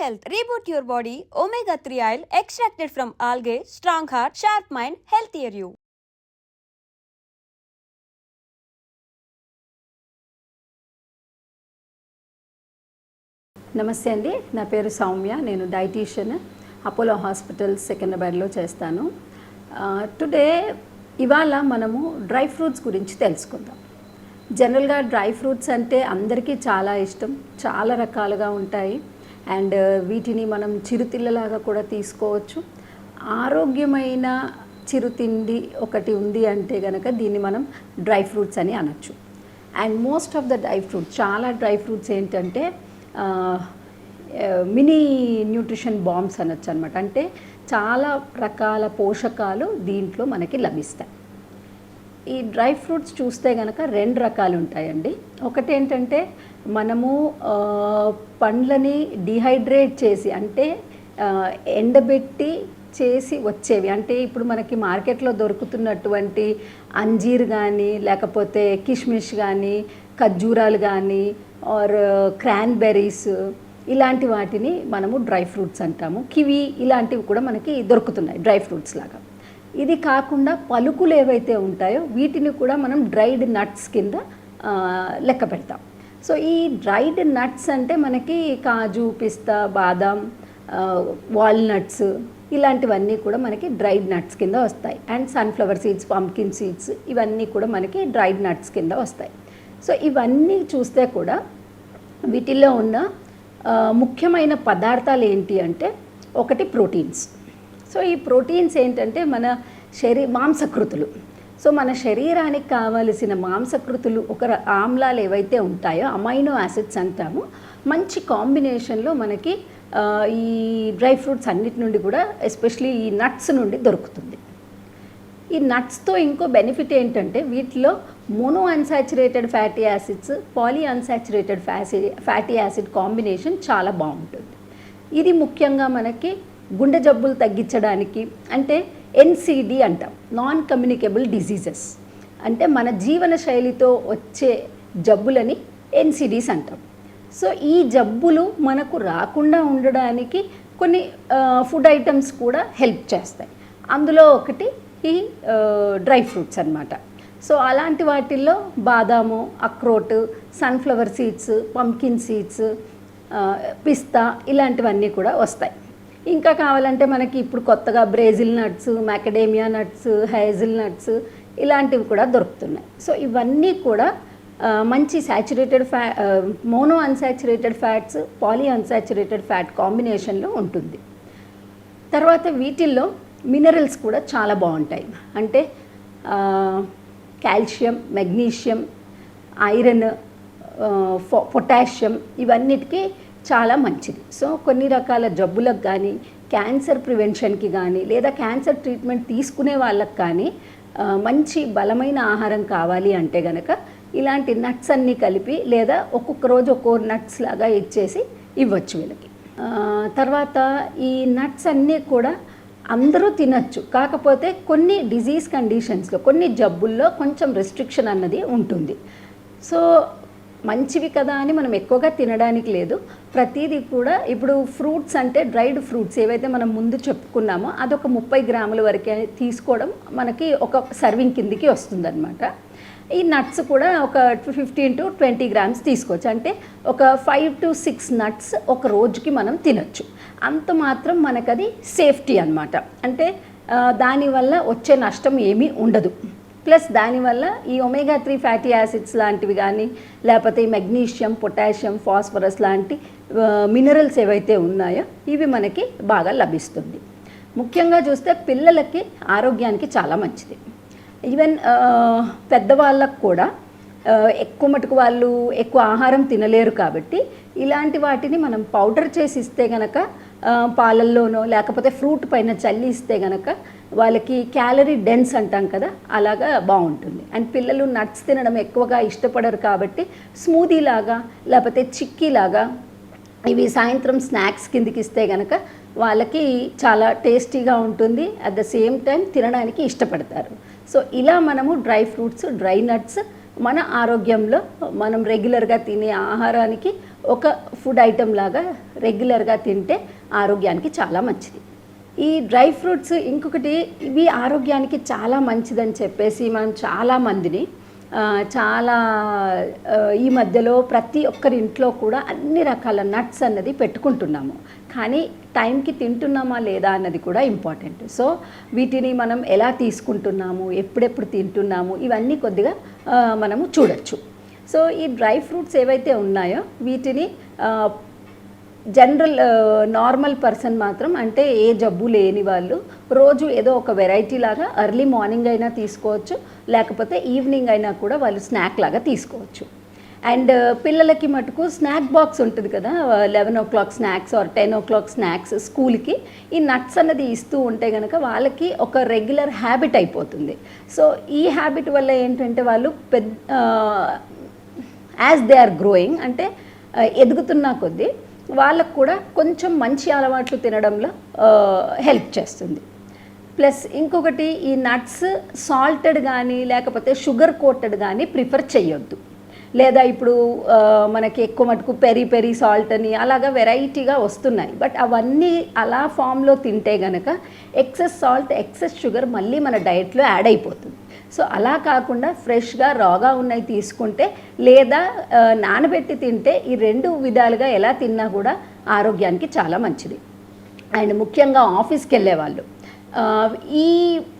health. Your body body. Omega 3 oil from algae strong heart sharp mind healthier you నమస్తే అండి. నా పేరు సౌమ్య. నేను డైటీషియన్. అపోలో హాస్పిటల్ సికింద్రాబాద్లో చేస్తాను. టుడే ఇవాళ మనము డ్రై ఫ్రూట్స్ గురించి తెలుసుకుందాం. జనరల్గా డ్రై ఫ్రూట్స్ అంటే అందరికీ చాలా ఇష్టం. చాలా రకాలుగా ఉంటాయి. అండ్ uh, వీటిని మనం చిరుతిళ్ళలాగా కూడా తీసుకోవచ్చు. ఆరోగ్యమైన చిరుతిండి ఒకటి ఉంది అంటే కనుక దీన్ని మనం డ్రై ఫ్రూట్స్ అని అనొచ్చు. And most of the dry fruits చాలా డ్రై ఫ్రూట్స్ ఏంటంటే మినీ న్యూట్రిషన్ బాంబ్స్ అనొచ్చు అనమాట అంటే చాలా రకాల పోషకాలు దీంట్లో మనకి లభిస్తాయి. ఈ డ్రై ఫ్రూట్స్ చూస్తే కనుక రెండు రకాలు ఉంటాయండి. ఒకటి ఏంటంటే మనము పండ్లని డిహైడ్రేట్ చేసి అంటే ఎండబెట్టి చేసి వచ్చేవి. అంటే ఇప్పుడు మనకి మార్కెట్లో దొరుకుతున్నటువంటి అంజీర్ కానీ లేకపోతే కిష్మిష్ కానీ ఖర్జూరాలు కానీ ఆర్ క్రాన్బెర్రీస్ ఇలాంటి వాటిని మనము డ్రై ఫ్రూట్స్ అంటాము. కివి ఇలాంటివి కూడా మనకి దొరుకుతున్నాయి డ్రై ఫ్రూట్స్ లాగా. ఇది కాకుండా పలుకులు ఏవైతే ఉంటాయో వీటిని కూడా మనం డ్రైడ్ నట్స్ కింద లెక్క పెడతాం. సో ఈ డ్రైడ్ నట్స్ అంటే మనకి కాజు పిస్తా బాదాం వాల్నట్స్ ఇలాంటివన్నీ కూడా మనకి డ్రైడ్ నట్స్ కింద వస్తాయి. And sunflower seeds pumpkin seeds ఇవన్నీ కూడా మనకి డ్రైడ్ నట్స్ కింద వస్తాయి. సో ఇవన్నీ చూస్తే కూడా వీటిల్లో ఉన్న ముఖ్యమైన పదార్థాలు ఏంటి అంటే ఒకటి ప్రోటీన్స్ సో ఈ ప్రోటీన్స్ ఏంటంటే మన శరీ మాంసకృతులు. సో మన శరీరానికి కావలసిన మాంసకృతులు ఒక ఆమ్లాలు ఏవైతే ఉంటాయో అమైనో యాసిడ్స్ అంటాము మంచి కాంబినేషన్లో మనకి ఈ డ్రై ఫ్రూట్స్ అన్నిటి నుండి కూడా ఎస్పెషలీ ఈ నట్స్ నుండి దొరుకుతుంది. ఈ నట్స్తో ఇంకో బెనిఫిట్ ఏంటంటే వీటిలో mono unsaturated fatty acids poly unsaturated ఫ్యాసి fatty acid combination చాలా బాగుంటుంది. ఇది ముఖ్యంగా మనకి గుండె జబ్బులు తగ్గించడానికి అంటే ఎన్సిడి అంటాం నాన్ కమ్యూనికేబుల్ డిసీజెస్ అంటే మన జీవన శైలితో వచ్చే జబ్బులని ఎన్సిడీస్ అంటాం. సో ఈ జబ్బులు మనకు రాకుండా ఉండడానికి కొన్ని ఫుడ్ ఐటమ్స్ కూడా హెల్ప్ చేస్తాయి. అందులో ఒకటి ఈ డ్రై ఫ్రూట్స్ అన్నమాట. సో అలాంటి వాటిల్లో బాదాము అక్రోట్ సన్ఫ్లవర్ సీడ్స్ పంకిన్ సీడ్స్ పిస్తా ఇలాంటివన్నీ కూడా వస్తాయి. ఇంకా కావాలంటే మనకి ఇప్పుడు కొత్తగా Brazil nuts macadamia nuts hazel nuts ఇలాంటివి కూడా దొరుకుతున్నాయి. సో ఇవన్నీ కూడా మంచి సాచురేటెడ్ ఫ్యా mono unsaturated fats poly unsaturated fat కాంబినేషన్లో ఉంటుంది. తర్వాత వీటిల్లో మినరల్స్ కూడా చాలా బాగుంటాయి. అంటే కాల్షియం మెగ్నీషియం ఐరన్ పొటాషియం ఇవన్నిటికీ చాలా మంచిది. సో కొన్ని రకాల జబ్బులకు కానీ క్యాన్సర్ ప్రివెన్షన్కి కానీ లేదా క్యాన్సర్ ట్రీట్మెంట్ తీసుకునే వాళ్ళకి కానీ మంచి బలమైన ఆహారం కావాలి అంటే గనక ఇలాంటి నట్స్ అన్నీ కలిపి లేదా ఒక్కొక్క రోజు ఒక్కో నట్స్ లాగా ఇచ్చేసి ఇవ్వచ్చు వీళ్ళకి. తర్వాత ఈ నట్స్ అన్నీ కూడా అందరూ తినచ్చు. కాకపోతే కొన్ని డిజీజ్ కండిషన్స్లో కొన్ని జబ్బుల్లో కొంచెం రెస్ట్రిక్షన్ అన్నది ఉంటుంది. సో మంచివి కదా అని మనం ఎక్కువగా తినడానికి లేదు. ప్రతిదీ కూడా ఇప్పుడు ఫ్రూట్స్ అంటే డ్రైడ్ ఫ్రూట్స్ ఏవైతే మనం ముందు చెప్పుకున్నామో అదొక ముప్పై గ్రాముల వరకే తీసుకోవడం మనకి ఒక సర్వింగ్ కిందికి వస్తుందన్నమాట. ఈ నట్స్ కూడా ఒక ఫిఫ్టీన్ టు ట్వంటీ గ్రామ్స్ తీసుకోవచ్చు. అంటే ఒక ఫైవ్ టు సిక్స్ నట్స్ ఒక రోజుకి మనం తినొచ్చు. అంత మాత్రం మనకది సేఫ్టీ అనమాట అంటే దానివల్ల వచ్చే నష్టం ఏమీ ఉండదు. ప్లస్ దానివల్ల ఈ ఒమేగా త్రీ ఫ్యాటీ యాసిడ్స్ లాంటివి కానీ లేకపోతే మెగ్నీషియం పొటాషియం ఫాస్ఫరస్ లాంటి మినరల్స్ ఏవైతే ఉన్నాయో ఇవి మనకి బాగా లభిస్తుంది. ముఖ్యంగా చూస్తే పిల్లలకి ఆరోగ్యానికి చాలా మంచిది. ఈవెన్ పెద్దవాళ్ళకు కూడా ఎక్కువ మటుకు వాళ్ళు ఎక్కువ ఆహారం తినలేరు కాబట్టి ఇలాంటి వాటిని మనం పౌడర్ చేసి ఇస్తే గనక పాలల్లోనో లేకపోతే ఫ్రూట్ పైన చల్లి ఇస్తే గనక వాళ్ళకి క్యాలరీ డెన్స్ అంటాం కదా అలాగా బాగుంటుంది. అండ్ పిల్లలు నట్స్ తినడం ఎక్కువగా ఇష్టపడరు కాబట్టి స్మూదీ లాగా లేకపోతే చిక్కీలాగా ఇవి సాయంత్రం స్నాక్స్ కిందికి ఇస్తే కనుక వాళ్ళకి చాలా టేస్టీగా ఉంటుంది. అట్ ద సేమ్ టైం తినడానికి ఇష్టపడతారు. సో ఇలా మనము డ్రై ఫ్రూట్స్ డ్రై నట్స్ మన ఆరోగ్యంలో మనం రెగ్యులర్గా తినే ఆహారానికి ఒక ఫుడ్ ఐటెం లాగా రెగ్యులర్గా తింటే ఆరోగ్యానికి చాలా మంచిది. ఈ డ్రై ఫ్రూట్స్ ఇంకొకటి ఇవి ఆరోగ్యానికి చాలా మంచిదని చెప్పేసి మనం చాలా మందిని చాలా ఈ మధ్యలో ప్రతి ఒక్కరి ఇంట్లో కూడా అన్ని రకాల నట్స్ అన్నది పెట్టుకుంటున్నాము. కానీ టైంకి తింటున్నామా లేదా అన్నది కూడా ఇంపార్టెంట్. సో వీటిని మనం ఎలా తీసుకుంటున్నాము ఎప్పుడెప్పుడు తింటున్నాము ఇవన్నీ కొద్దిగా మనము చూడొచ్చు. సో ఈ డ్రై ఫ్రూట్స్ ఏవైతే ఉన్నాయో వీటిని జనరల్ నార్మల్ పర్సన్ మాత్రం అంటే ఏ జబ్బు లేని వాళ్ళు రోజు ఏదో ఒక వెరైటీ లాగా అర్లీ మార్నింగ్ అయినా తీసుకోవచ్చు లేకపోతే ఈవినింగ్ అయినా కూడా వాళ్ళు స్నాక్ లాగా తీసుకోవచ్చు. అండ్ పిల్లలకి మటుకు స్నాక్ బాక్స్ ఉంటుంది కదా eleven o'clock snacks or ten o'clock snacks స్కూల్కి ఈ నట్స్ అన్నది ఇస్తూ ఉంటే కనుక వాళ్ళకి ఒక రెగ్యులర్ హ్యాబిట్ అయిపోతుంది. సో ఈ హ్యాబిట్ వల్ల ఏంటంటే వాళ్ళు పెద్ద యాజ్ దే ఆర్ గ్రోయింగ్ అంటే ఎదుగుతున్న కొద్దీ వాళ్ళకు కూడా కొంచెం మంచి అలవాట్లు తినడంలో హెల్ప్ చేస్తుంది. ప్లస్ ఇంకొకటి ఈ నట్స్ సాల్టెడ్ కానీ లేకపోతే షుగర్ కోటెడ్ కానీ ప్రిఫర్ చేయొద్దు లేదా ఇప్పుడు మనకి ఎక్కువ మటుకు పెరి పెరి సాల్ట్ అని అలాగా వెరైటీగా వస్తున్నాయి. బట్ అవన్నీ అలా ఫామ్లో తింటే గనక ఎక్సెస్ సాల్ట్ ఎక్సెస్ షుగర్ మళ్ళీ మన డయట్లో యాడ్ అయిపోతుంది. సో అలా కాకుండా ఫ్రెష్గా రాగా ఉన్నవి తీసుకుంటే లేదా నానబెట్టి తింటే ఈ రెండు విధాలుగా ఎలా తిన్నా కూడా ఆరోగ్యానికి చాలా మంచిది. అండ్ ముఖ్యంగా ఆఫీస్కి వెళ్ళే వాళ్ళు ఈ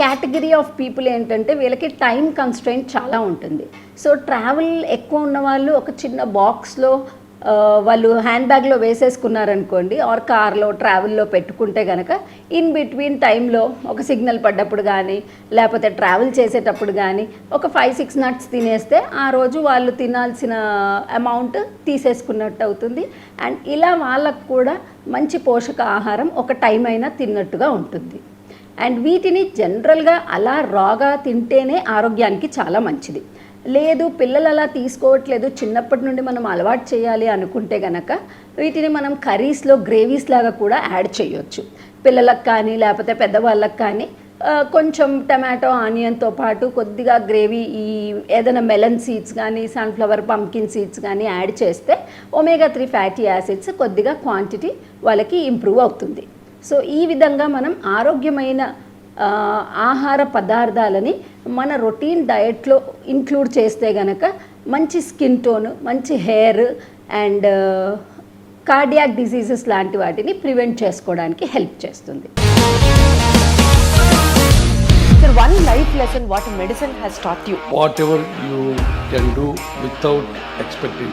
కేటగిరీ ఆఫ్ పీపుల్ ఏంటంటే వీళ్ళకి టైం కన్స్ట్రెయింట్ చాలా ఉంటుంది. సో ట్రావెల్ ఎక్కువ ఉన్న వాళ్ళు ఒక చిన్న బాక్స్లో వాళ్ళు హ్యాండ్ బ్యాగ్లో వేసేసుకున్నారనుకోండి ఆర్ కార్లో ట్రావెల్లో పెట్టుకుంటే కనుక ఇన్ బిట్వీన్ టైంలో ఒక సిగ్నల్ పడ్డప్పుడు కానీ లేకపోతే ట్రావెల్ చేసేటప్పుడు కానీ ఒక ఫైవ్ సిక్స్ నట్స్ తినేస్తే ఆ రోజు వాళ్ళు తినాల్సిన అమౌంట్ తీసేసుకున్నట్టు అవుతుంది. అండ్ ఇలా వాళ్ళకు కూడా మంచి పోషక ఆహారం ఒక టైం అయినా తిన్నట్టుగా ఉంటుంది. అండ్ వీటిని జనరల్గా అలా రాగా తింటేనే ఆరోగ్యానికి చాలా మంచిది. లేదు పిల్లలు అలా తీసుకోవట్లేదు చిన్నప్పటి నుండి మనం అలవాటు చేయాలి అనుకుంటే గనక వీటిని మనం కర్రీస్లో గ్రేవీస్ లాగా కూడా యాడ్ చేయొచ్చు. పిల్లలకు కానీ లేకపోతే పెద్దవాళ్ళకి కానీ కొంచెం టమాటో ఆనియన్తో పాటు కొద్దిగా గ్రేవీ ఈ ఏదైనా మెలన్ సీడ్స్ కానీ సన్ఫ్లవర్ పంకిన్ సీడ్స్ కానీ యాడ్ చేస్తే ఒమేగా త్రీ ఫ్యాటీ యాసిడ్స్ కొద్దిగా క్వాంటిటీ వాళ్ళకి ఇంప్రూవ్ అవుతుంది. సో ఈ విధంగా మనం ఆరోగ్యమైన ఆహార పదార్థాలని మన రొటీన్ డయట్లో ఇంక్లూడ్ చేస్తే గనక మంచి స్కిన్ టోన్ మంచి హెయిర్ అండ్ కార్డియాక్ డిసీజెస్ లాంటి వాటిని ప్రివెంట్ చేసుకోవడానికి హెల్ప్ చేస్తుంది one life lesson what medicine has taught you. whatever you can do without expecting.